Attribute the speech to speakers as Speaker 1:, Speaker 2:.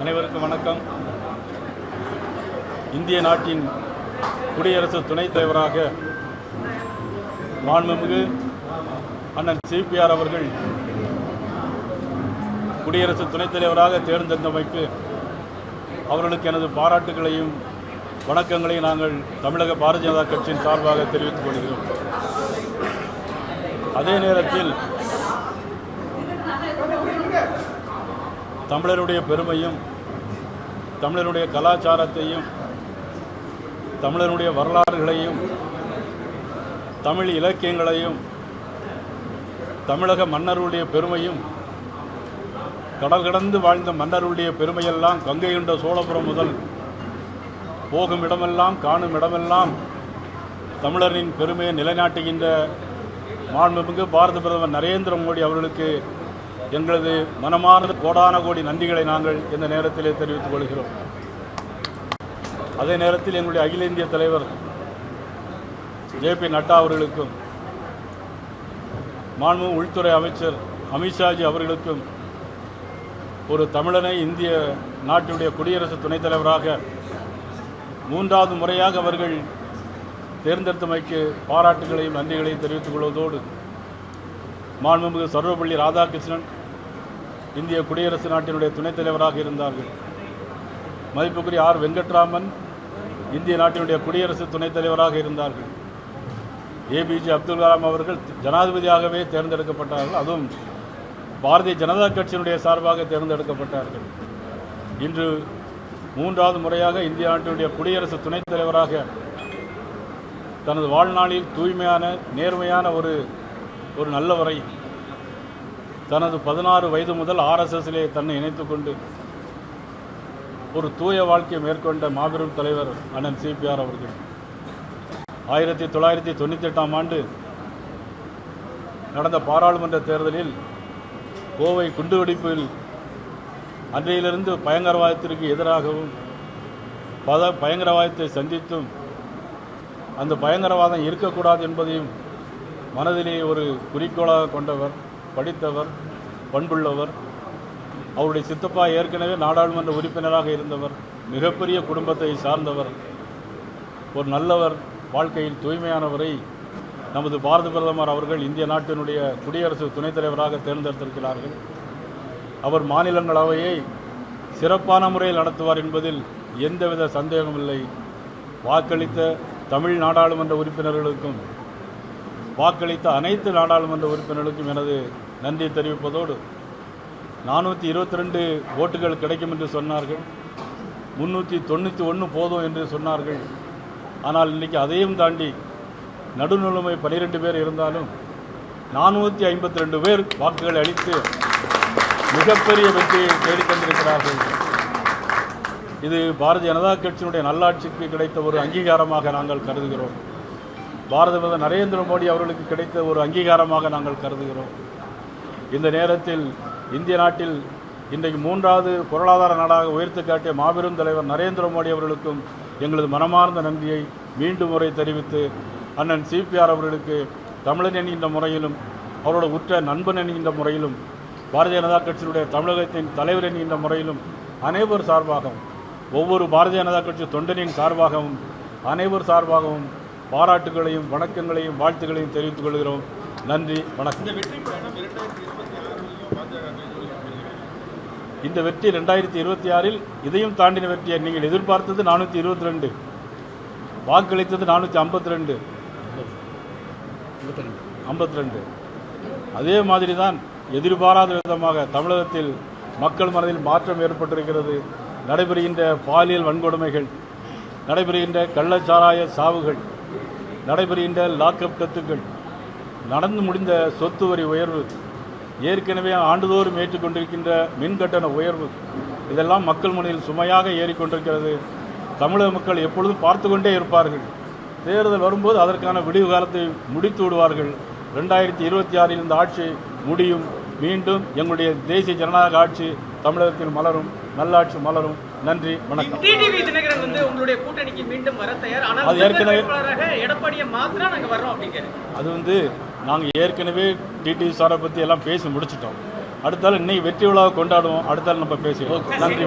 Speaker 1: அனைவருக்கும் வணக்கம். இந்திய நாட்டின் குடியரசு துணைத் தலைவராக மாண்புமிகு அண்ணன் சிபிஆர் அவர்கள் குடியரசு துணைத் தலைவராக தேர்ந்தெடுத்தமைக்கு அவர்களுக்கு எனது பாராட்டுகளையும் வணக்கங்களையும் நாங்கள் தமிழக பாரதிய ஜனதா கட்சியின் சார்பாக தெரிவித்துக் கொள்கிறோம். அதே நேரத்தில் தமிழருடைய பெருமையும் தமிழருடைய கலாச்சாரத்தையும் தமிழருடைய வரலாறுகளையும் தமிழ் இலக்கியங்களையும் தமிழக மன்னருடைய பெருமையும் கடல் கடந்து வாழ்ந்த மன்னருடைய பெருமையெல்லாம் கங்கை கொண்ட சோழபுரம் முதல் போகும் இடமெல்லாம் காணும் இடமெல்லாம் தமிழரின் பெருமையை நிலைநாட்டுகின்ற மாண்புமிகு பாரத பிரதமர் நரேந்திர மோடி அவர்களுக்கு எங்களது மனமார்ந்த கோடான கோடி நன்றிகளை நாங்கள் இந்த நேரத்திலே தெரிவித்துக் கொள்கிறோம். அதே நேரத்தில் எங்களுடைய அகில இந்திய தலைவர் ஜே பி நட்டா அவர்களுக்கும் மாண்பு உள்துறை அமைச்சர் அமித்ஷாஜி அவர்களுக்கும் ஒரு தமிழனை இந்திய நாட்டினுடைய குடியரசு துணைத் தலைவராக மூன்றாவது முறையாக அவர்கள் தேர்ந்தெடுத்தமைக்கு பாராட்டுகளையும் நன்றிகளையும் தெரிவித்துக் கொள்வதோடு மாண்புமிகு சர்வபள்ளி ராதாகிருஷ்ணன் இந்திய குடியரசு நாட்டினுடைய துணைத் தலைவராக இருந்தார்கள். மதிப்புக்குரிய ஆர். வெங்கட்ராமன் இந்திய நாட்டினுடைய குடியரசு துணைத் தலைவராக இருந்தார்கள். ஏபிஜே அப்துல் கலாம் அவர்கள் ஜனாதிபதியாகவே தேர்ந்தெடுக்கப்பட்டார்கள். அதுவும் பாரதிய ஜனதா கட்சியினுடைய சார்பாக தேர்ந்தெடுக்கப்பட்டார்கள். இன்று மூன்றாவது முறையாக இந்திய நாட்டினுடைய குடியரசு துணைத் தலைவராக தனது வாழ்நாளில் தூய்மையான நேர்மையான ஒரு ஒரு நல்லவரை தனது பதினாறு வயது முதல் ஆர்எஸ்எஸ்லே தன்னை இணைத்துக்கொண்டு ஒரு தூய வாழ்க்கையை மேற்கொண்ட மாபெரும் தலைவர் அண்ணன் சிபிஆர் அவர்கள். ஆயிரத்தி தொள்ளாயிரத்தி தொண்ணூற்றி எட்டாம் ஆண்டு நடந்த பாராளுமன்ற தேர்தலில் கோவை குண்டுவெடிப்பில் அன்றையிலிருந்து பயங்கரவாதத்திற்கு எதிராகவும் பத பயங்கரவாதத்தை சந்தித்தும் அந்த பயங்கரவாதம் இருக்கக்கூடாது என்பதையும் மனதிலே ஒரு குறிக்கோளாக கொண்டவர். படித்தவர் பண்புள்ளவர். அவருடைய சித்தப்பா ஏற்கனவே நாடாளுமன்ற உறுப்பினராக இருந்தவர் மிகப்பெரிய குடும்பத்தை சார்ந்தவர். ஒரு நல்லவர் வாழ்க்கையில் தூய்மையானவரை நமது பாரத பிரதமர் அவர்கள் இந்திய நாட்டினுடைய குடியரசு துணைத் தலைவராக தேர்ந்தெடுத்திருக்கிறார்கள். அவர் மாநிலங்களவையை சிறப்பான முறையில் நடத்துவார் என்பதில் எந்தவித சந்தேகமில்லை. வாக்களித்த தமிழ் நாடாளுமன்ற உறுப்பினர்களுக்கும் வாக்களித்த அனைத்து நாடாளுமன்ற உறுப்பினர்களுக்கும் எனது நன்றி தெரிவிப்பதோடு நானூற்றி இருபத்தி ரெண்டு ஓட்டுகள் கிடைக்கும் என்று சொன்னார்கள். முன்னூற்றி தொண்ணூற்றி ஒன்று போதும் என்று சொன்னார்கள். ஆனால் இன்றைக்கி அதையும் தாண்டி நடுநிலைமை பனிரெண்டு பேர் இருந்தாலும் நானூற்றி ஐம்பத்தி ரெண்டு பேர் வாக்குகளை அளித்து மிகப்பெரிய வெற்றியை தேடித்தந்திருக்கிறார்கள் இது பாரதிய ஜனதா கட்சியினுடைய நல்லாட்சிக்கு கிடைத்த ஒரு அங்கீகாரமாக நாங்கள் கருதுகிறோம். பாரத பிரதமர் நரேந்திர மோடி அவர்களுக்கு கிடைத்த ஒரு அங்கீகாரமாக நாங்கள் கருதுகிறோம். இந்த நேரத்தில் இந்திய நாட்டில் இன்றைக்கு மூன்றாவது பொருளாதார நாடாக உயர்த்து காட்டிய மாபெரும் தலைவர் நரேந்திர மோடி அவர்களுக்கும் எங்களது மனமார்ந்த நன்றியை மீண்டும் முறை தெரிவித்து அண்ணன் சிபிஆர் அவர்களுக்கு தமிழன் என்கின்ற முறையிலும் அவரோட உற்ற நண்பன் என்கின்ற முறையிலும் பாரதிய ஜனதா கட்சியினுடைய தமிழகத்தின் தலைவர் என்கின்ற முறையிலும் அனைவர் சார்பாகவும் ஒவ்வொரு பாரதிய ஜனதா கட்சி தொண்டனின் சார்பாகவும் அனைவர் சார்பாகவும் பாராட்டுகளையும் வணக்கங்களையும் வாழ்த்துக்களையும் தெரிவித்துக் கொள்கிறோம். நன்றி வணக்கம். இந்த வெற்றி ரெண்டாயிரத்தி இருபத்தி ஆறில் இதையும் தாண்டின வெற்றியை நீங்கள் எதிர்பார்த்தது நானூற்றி இருபத்தி ரெண்டு. வாக்களித்தது நானூற்றி ஐம்பத்தி ரெண்டு. ஐம்பத்தி ரெண்டு. அதே மாதிரி தான் எதிர்பாராத விதமாக தமிழகத்தில் மக்கள் மனதில் மாற்றம் ஏற்பட்டிருக்கிறது. நடைபெறுகின்ற பாலியல் வன்கொடுமைகள் நடைபெறுகின்ற கள்ளச்சாராய சாவுகள் நடைபெறுகின்ற லாக்அப் கத்துக்கள். நடந்து முடிந்த சொத்து வரி உயர்வு ஏற்கனவே ஆண்டுதோறும் ஏற்றுக்கொண்டிருக்கின்ற மின் கட்டண உயர்வு இதெல்லாம் மக்கள் மனதில் சுமையாக ஏறிக்கொண்டிருக்கிறது. தமிழக மக்கள் எப்பொழுதும் பார்த்து கொண்டே இருப்பார்கள். தேர்தல் வரும்போது அதற்கான விடிவு காலத்தை முடித்து விடுவார்கள். ரெண்டாயிரத்தி இருபத்தி ஆறில் இந்த ஆட்சி முடியும். மீண்டும் எங்களுடைய தேசிய ஜனநாயக ஆட்சி தமிழகத்தில் மலரும் நல்லாட்சி மலரும். நன்றி வணக்கம்.
Speaker 2: டிடிவி தினகரன் வந்து உங்களுடைய கூட்டணிக்கு மீண்டும் வர தயார். ஆனால்
Speaker 1: அது ஏற்கனவே-
Speaker 2: எடப்பாடியை மாத்திரா நாங்க வர்றோம் அப்படிங்கிறாரு.
Speaker 1: அது வந்து நாங்கள் ஏற்கனவே டிடி சாரை பற்றி எல்லாம் பேசி முடிச்சிட்டோம். அடுத்தால இன்னைக்கு வெற்றி விழாவை கொண்டாடுவோம். அடுத்தால நம்ம பேசுவோம் நன்றி.